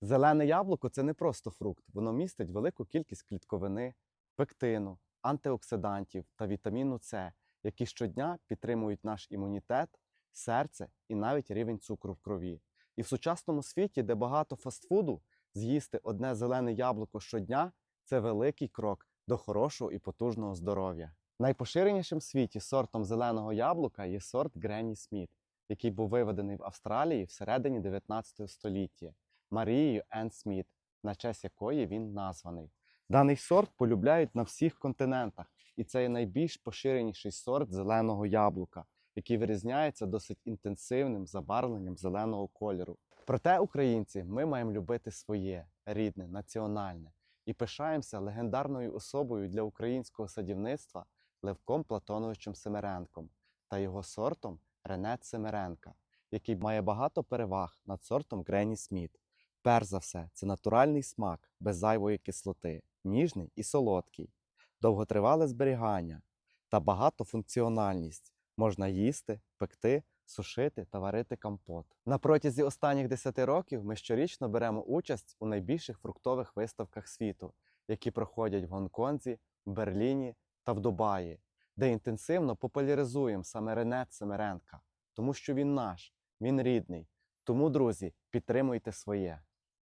Зелене яблуко це не просто фрукт, воно містить велику кількість клітковини, пектину, антиоксидантів та вітаміну С, які щодня підтримують наш імунітет, серце і навіть рівень цукру в крові. І в сучасному світі, де багато фастфуду, з'їсти одне зелене яблуко щодня це великий крок до хорошого і потужного здоров'я. Найпоширенішим в світі сортом зеленого яблука є сорт Гренні Сміт, який був виведений в Австралії всередині 19 століття Марією Енн Сміт, на честь якої він названий. Даний сорт полюбляють на всіх континентах, і це є найбільш поширеніший сорт зеленого яблука, який вирізняється досить інтенсивним забарвленням зеленого кольору. Проте, українці, ми маємо любити своє рідне, національне і пишаємося легендарною особою для українського садівництва Левком Платоновичем Семеренком та його сортом Ренет Семеренка, який має багато переваг над сортом Грені Сміт. Перш за все, це натуральний смак без зайвої кислоти, ніжний і солодкий, довготривале зберігання та багатофункціональність. Можна їсти, пекти, сушити та варити компот. На протязі останніх 10 років ми щорічно беремо участь у найбільших фруктових виставках світу, які проходять в Гонконзі, Берліні та в Дубаї, де інтенсивно популяризуємо саме Ренет Семеренка, тому що він наш, він рідний. Тому, друзі, підтримуйте своє.